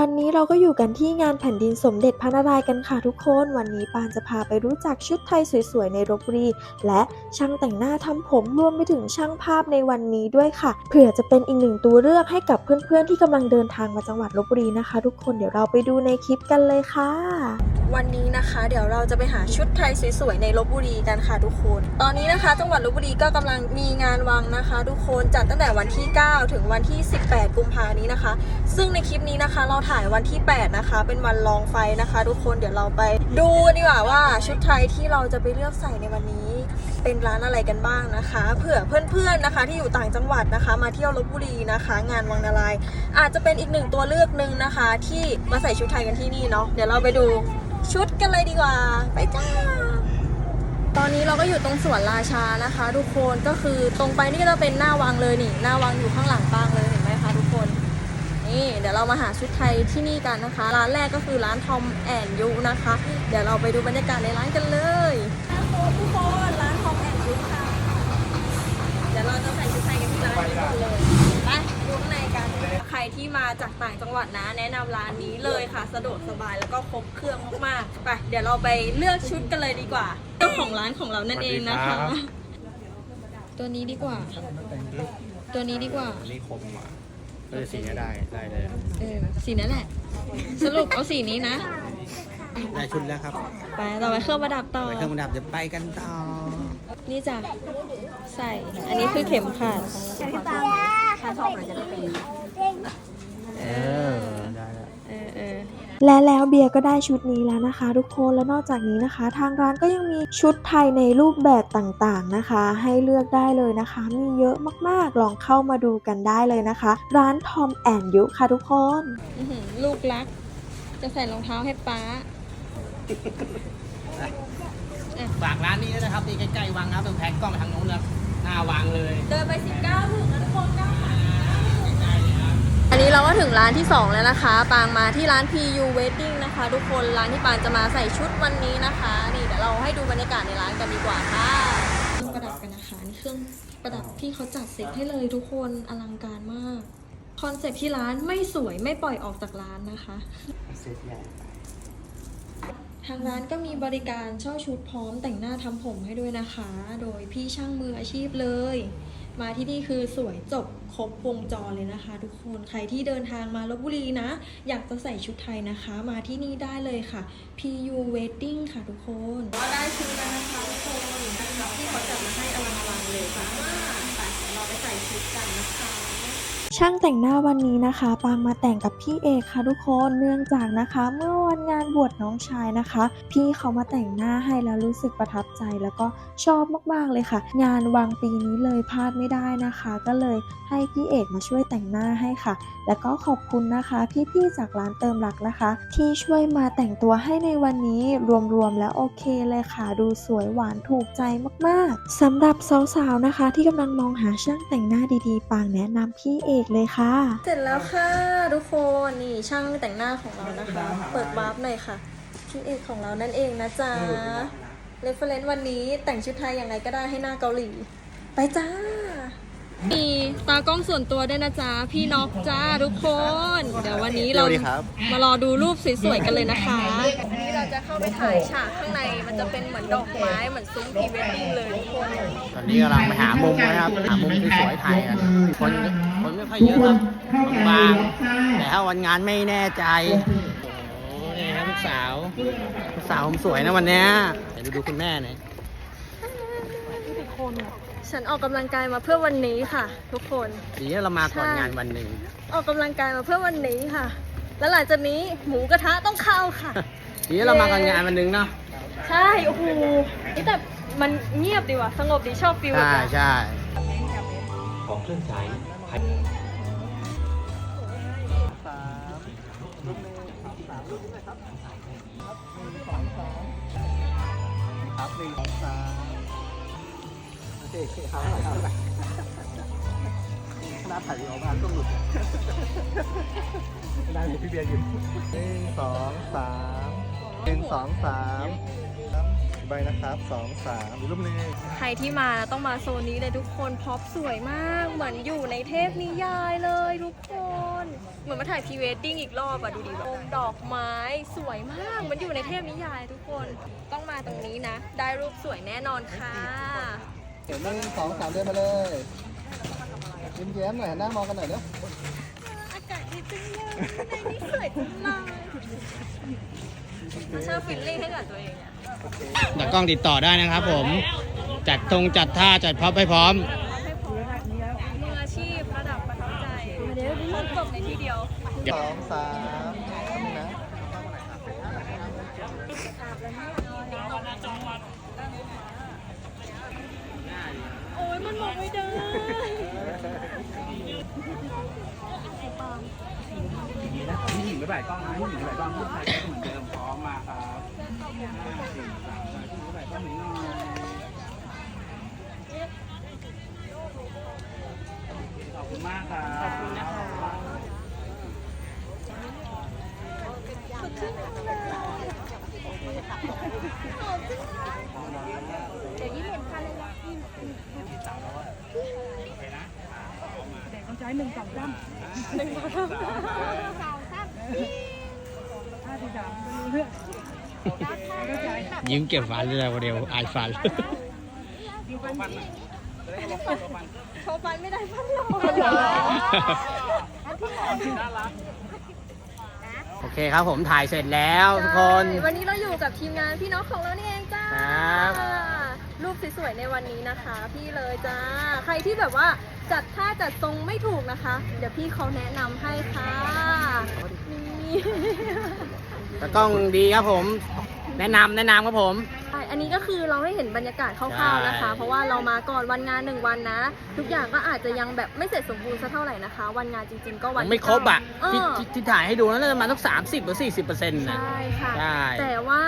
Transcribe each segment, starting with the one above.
วันนี้เราก็อยู่กันที่งานแผ่นดินสมเด็จพระนารายณ์กันค่ะทุกคน วันนี้ปานจะพาไปรู้จักชุดไทยสวยๆในลบบุรี และช่างแต่งหน้าทำผมรวมไปถึงช่างภาพในวันนี้ด้วยค่ะ เผื่อจะเป็นอีกหนึ่งตัวเลือกให้กับเพื่อนๆที่กำลังเดินทางมาจังหวัดลบบุรีนะคะ ทุกคนเดี๋ยวเราไปดูในคลิปกันเลยค่ะ วันนี้นะคะ เดี๋ยวเราจะไปหาชุดไทยสวยๆในลบบุรีกันค่ะทุกคน ตอนนี้นะคะ จังหวัดลบบุรีก็กำลังมีงานวังนะคะ ทุกคนจัดตั้งแต่วันที่ 9 ถึงวันที่ 18 กุมภานี้นะคะ ซึ่งในคลิปนี้นะคะเราถ่ายวันที่ 8 นะคะ เป็นวันลองไฟนะคะ ทุกคนเดี๋ยวเราไปดูกันดีกว่าว่าชุดไทยที่เราจะไปเลือกใส่ในวันนี้ เป็นร้านอะไรกันบ้างนะคะ เผื่อเพื่อนๆนะคะ ที่อยู่ต่างจังหวัดนะคะ มาเที่ยวลบบุรีนะคะ งานวังนารายอาจจะเป็นอีกหนึ่งตัวเลือกหนึ่งนะคะ ที่มาใส่ชุดไทยกันที่นี่เนาะเดี๋ยวเราไปดูชุดกันเลยดีกว่า ไปจ้าตอนนี้เราก็อยู่ตรงสวนราชานะคะ ทุกคนก็คือตรงไปนี่ก็จะเป็นหน้าวังเลยนี่ หน้าวังอยู่ข้างหลังปางเลยเห็นไหมคะทุกคน นี่เดี๋ยวเรามาหาชุดไทยที่นี่กันนะคะ ร้านแรกก็คือร้านทอมแอนยูนะคะ เดี๋ยวเราไปดูบรรยากาศในร้านกันเลยทุกคนร้านทอมแอนยูค่ะเดี๋ยวเราจะใส่ชุดไทยกันที่ร้านนี้ก่อนเลยไปดูข้างในกันใครที่มาจากต่างจังหวัดนะ แนะนำร้านนี้เลยค่ะสะดวกสบายแล้วก็ครบเครื่องมากๆไปเดี๋ยวเราไปเลือกชุดกันเลยดีกว่าเจ้าของร้านของเรานั่นเองนะคะ ตัวนี้ดีกว่า ตัวนี้ดีกว่าอันนี้คมกว่า ก็จะสีเนี้ยได้ได้เลย เออสีนั้นแหละ สรุปเอาสีนี้นะ ได้ชุดแล้วครับไปต่อไปเครื่องประดับต่อ ไปเครื่องประดับเดี๋ยวไปกันต่อนี่จ้ะใส่ อันนี้คือเข็มขัด เออ และแล้วเบียร์ก็ได้ชุดนี้แล้วนะคะ ทุกคนและนอกจากนี้นะคะ ทางร้านก็ยังมีชุดไทยในรูปแบบต่างๆนะคะ ให้เลือกได้เลยนะคะ มีเยอะมากๆลองเข้ามาดูกันได้เลยนะคะ ร้านทอมแอนยุค่ะทุกคนอื้อหือลูกรัก จะใส่รองเท้าให้ป๊าฝากร้านนี้ด้วยนะครับนี่ใกล้ๆวังนะครับตรงแพนกล้องไปทางนู้นนะครับหน้าวังเลย เดินไป 19ถึงนะทุกคนก้าวขา อันนี้เราก็ถึงร้านที่ 2 แล้วนะคะ ปางมาที่ร้าน PU Wedding นะคะ ทุกคนร้านที่ปางจะมาใส่ชุดวันนี้นะคะ นี่เดี๋ยวเราให้ดูบรรยากาศในร้านกันดีกว่าค่ะเครื่องประดับกันนะคะนี่เครื่องประดับที่เขาจัดเสร็จให้เลยทุกคนอลังการมากคอนเซ็ปต์ที่ร้านไม่สวยไม่ปล่อยออกจากร้านนะคะเซตใหญ่ทางร้านก็มีบริการเช่าชุดพร้อมแต่งหน้าทำผมให้ด้วยนะคะ โดยพี่ช่างมืออาชีพเลย มาที่นี่คือสวยจบครบวงจรเลยนะคะ ทุกคนใครที่เดินทางมาลบบุรีนะ อยากจะใส่ชุดไทยนะคะ มาที่นี่ได้เลยค่ะ PU Wedding ค่ะทุกคนก็ได้ชุดแล้วนะคะทุกคนที่เขาจัดมาให้อลังๆเลยค่ะแต่เราไปใส่ชุดกันนะคะ ช่างแต่งหน้าวันนี้นะคะ ปางมาแต่งกับพี่เอกค่ะทุกคนเนื่องจากนะคะ เมื่อวันงานบวชน้องชายนะคะ พี่เขามาแต่งหน้าให้แล้วรู้สึกประทับใจแล้วก็ชอบมากๆเลยค่ะ งานวางปีนี้เลยพลาดไม่ได้นะคะ ก็เลยให้พี่เอกมาช่วยแต่งหน้าให้ค่ะ แล้วก็ขอบคุณนะคะพี่ๆจากร้านเติมรักนะคะ ที่ช่วยมาแต่งตัวให้ในวันนี้รวมๆแล้วโอเคเลยค่ะ ดูสวยหวานถูกใจมากๆสำหรับสาวๆนะคะ ที่กำลังมองหาช่างแต่งหน้าดีๆ ปางแนะนำพี่เอกเลยค่ะ เสร็จแล้วค่ะทุกคนนี่ช่างแต่งหน้าของเรานะคะ เปิดวาร์ปหน่อยค่ะพี่เอกของเรานั่นเองนะจ๊ะเรฟเฟรนซ์วันนี้แต่งชุดไทยยังไงก็ได้ให้หน้าเกาหลี ไปจ้า มีตากล้องส่วนตัวด้วยนะจ๊ะ พี่น็อกจ้าทุกคน เดี๋ยววันนี้เราสวัสดีครับ มารอดูรูปสวยๆกันเลยนะคะนี่เราจะเข้าไปถ่ายฉากข้างในมันจะเป็นเหมือนดอกไม้เหมือนซุ้มพรีเวดดิ้งเลยทุกคนตอนนี้กำลังไปหามุมนะครับ หามุมที่สวยถ่ายกันคนคนไม่ค่อยเยอะครับบางๆแต่ถ้าวันงานไม่แน่ใจโอ้โหนี่ครับลูกสาวลูกสาวผมสวยนะวันเนี้ยเดี๋ยวดูดูคุณแม่หน่อย ฉันออกกำลังกายมาเพื่อวันนี้ค่ะ ทุกคนดีที่เรามาก่อนใช่งานวันหนึ่งออกกำลังกายมาเพื่อวันนี้ค่ะ แล้วหลังจากนี้หมูกระทะต้องเข้าค่ะ ดีที่เรามาก่อนงานวันหนึ่งเนาะใช่โอ้โหนี่แต่มันเงียบดีว่ะสงบดีชอบฟิลแบบใช่นี้ใช่ของเครื่องใช้ภายครับหนึ่งสองสาม โอเคครับครับหน้าถ่ายวีดีโอมาต้องหลุดได้เลยพี่เบียร์หยุดหนึ่งสองสามหนึ่งสองสามใบนะครับสองสามรูปหนึงใครที่มาต้องมาโซนนี้เลยทุกคนพร็อพสวยมาก เหมือนอยู่ในเทพนิยายเลยทุกคน เหมือนมาถ่ายพรีเวดดิ้งอีกรอบอะดูดิแบบดอกไม้สวยมากมันอยู่ในเทพนิยายทุกคน ต้องมาตรงนี้นะ ได้รูปสวยแน่นอนค่ะ เดี๋ยวหนึ่งสองสามเดินมาเลยยิ้มแย้มหน่อยหันหน้ามองกันหน่อยเด้ออากาศดีจังเลยในนี้สวยจังเลยมาเชื่อฟิลลิ่งให้กับตัวเองอะเดี๋ยวกล้องติดต่อได้นะครับผม จัดทงจัดท่าจัดพร็อพให้พร้อมให้พร้อม มืออาชีพระดับประทับใจครบจบในที่เดียว สองสามแป๊บนึงนะ โอ้ยมันมองไม่ได้พี่หญิงไปบ่ายกล้องนะพี่หญิงไปบ่ายกล้องผู้ชายก็เหมือนเดิมพร้อมมาครับห้าสี่สามสองพี่หญิงไปบ่ายกล้องหนึ่งหน่อยขอบคุณมากครับขอบคุณนะครับ ยิ้มเก็บฟันเลยโมเดลอายฟันโชว์ฟันไม่ได้ฟันหรอโอเคครับผมถ่ายเสร็จแล้วทุกคน วันนี้เราอยู่กับทีมงานพี่น้องของเรานี่เองจ้าครับรูปสวยๆในวันนี้นะคะ พี่เลยจ้า ใครที่แบบว่า จัดท่าจัดทรงไม่ถูกนะคะ เดี๋ยวพี่เขาแนะนำให้ค่ะนี่แต่กล้องดีครับผม แนะนำแนะนำครับผม ช่อันนี้ก็คือเราให้เห็นบรรยากาศคร่าวๆนะคะ ใช่ เพราะว่าเรามาก่อนวันงานหนึ่งวันนะ ทุกอย่างก็อาจจะยังแบบไม่เสร็จสมบูรณ์สักเท่าไหร่นะคะ วันงานจริง ๆ ก็วันยังไม่ครบอะเอที่อที่ที่ถ่ายให้ดูน่าจะประมาณสักสามสิบหรือสี่สิบเปอร์เซ็นต์นะ ใช่ค่ะ ใช่ แต่ว่า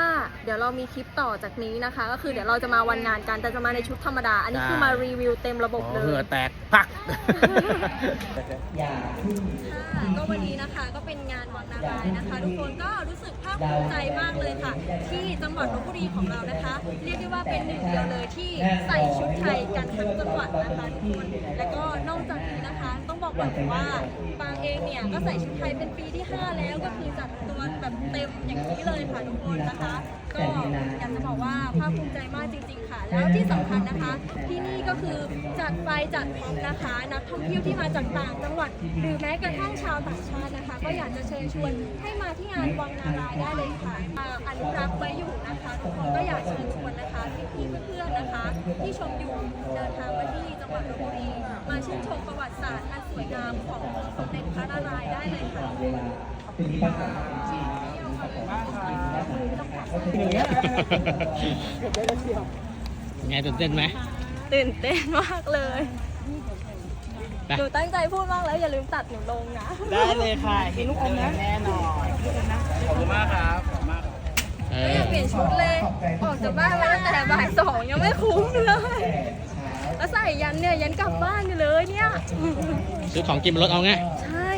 เดี๋ยวเรามีคลิปต่อจากนี้นะคะ ก็คือเดี๋ยวเราจะมาวันงานกันแต่จะมาในชุดธรรมดา อันนี้คือมารีวิวเต็มระบบอ๋อเลเหงื่อยแตกพัก ค่ะก็วันนี้นะคะก็เป็นงานวังนารายณ์นะคะ ทุกคนก็รู้สึกภาคภูมิใจมากเลยค่ะที่จัง หวัดลบบุรีของเรานะคะ เรียกได้ว่าเป็นหนึ่งเดียวเลยที่ใส่ชุดไทยกันทั้งจังหวัดนะคะทุกคน และก็นอกจากนี้นะคะต้อง บอกว่าปางเองเนี่ยก็ใส่ชุดไทยเป็นปีที่ 5 แล้วก็คือจัดตัวแบบเต็มอย่างนี้เลยค่ะทุกคนนะคะ ก็อยากจะบอกว่าภาคภูมิใจมากจริง ๆ ค่ะ แล้วที่สำคัญนะคะ ที่นี่ก็คือจัดไฟจัดพร้อมนะคะ นักท่องเที่ยวที่มาจากต่างจังหวัด หรือแม้กระทั่งชาวต่างชาตินะคะ ก็อยากจะเชิญชวนให้มาที่งานวังนารายได้เลยค่ะอนุรักษ์ไว้อยู่นะคะทุกคนก็อยากเชิญชวนนะคะพี่ๆเพื่อนๆนะคะ ที่ชมอยู่เดินทางมาที่จังหวัดลบบุรี ชื่นชมประวัติศาสตร์อันสวยงามขององค์สมเด็จพระนารายณ์ได้เลยค่ะไงตื่นเต้นไหมตื่นเต้นมากเลยไปหนูตั้งใจพูดมากแล้วอย่าลืมตัดหนูลงนะ ได้เลยค่ะกินลูกอมนะแน่นอนขอบคุณมากครับขอบคุณมากครับเอไม่ออยากเปลี่ยนชุดเลย ออกจากบ้านมาตั้งแต่บ่ายสองยังไม่คุ้มเลย แล้วใส่ยันเนี่ยยันกลับบ้านอยู่เลยเนี่ย ซื้อของกินบนรถเอาไง ใช่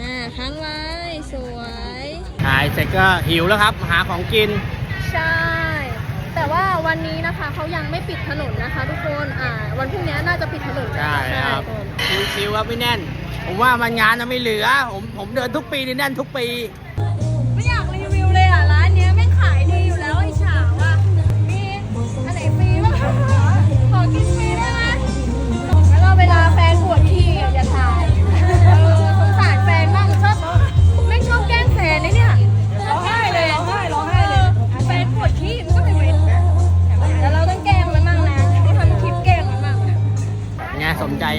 อ่าค้างไว้สวยถ่ายเสร็จก็หิวแล้วครับ หาของกิน ใช่ แต่ว่าวันนี้นะคะเขายังไม่ปิดถนนนะคะ ทุกคน อ่า วันพรุ่งนี้น่าจะปิดถนนแล้วใช่ครับ ชิวๆครับพี่แน่น ผมว่ามันงานจะไม่เหลือ ผมผมเดินทุกปีนี่แน่นทุกปี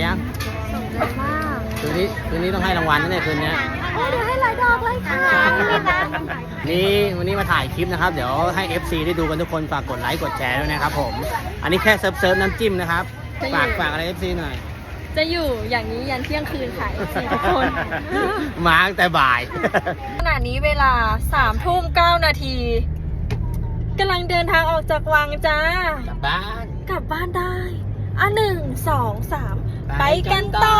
ยังสนใจมากคืนนี้คืนนี้ต้องให้รางวัลนะเนี่ยคืนเนี้ยโอ้ยเดี๋ยวให้หลายดอกเลยค่ะนี่วันนี้มาถ่ายคลิปนะครับ เดี๋ยวให้ FC ได้ดูกันทุกคนฝากกดไลค์กดแชร์ด้วยนะครับผมอันนี้แค่เซิร์ฟเซิร์ฟน้ำจิ้มนะครับฝากฝากอะไร FC หน่อยจะอยู่อย่างนี้ยันเที่ยงคืนค่ะสี่ทุกคน มาตั้งแต่บ่าย ขณะนี้เวลาสามทุ่มเก้านาทีกำลังเดินทางออกจากวังจ้า กลับบ้าน กลับบ้านได้ อะหนึ่งสองสาม ไปไปกันต่อ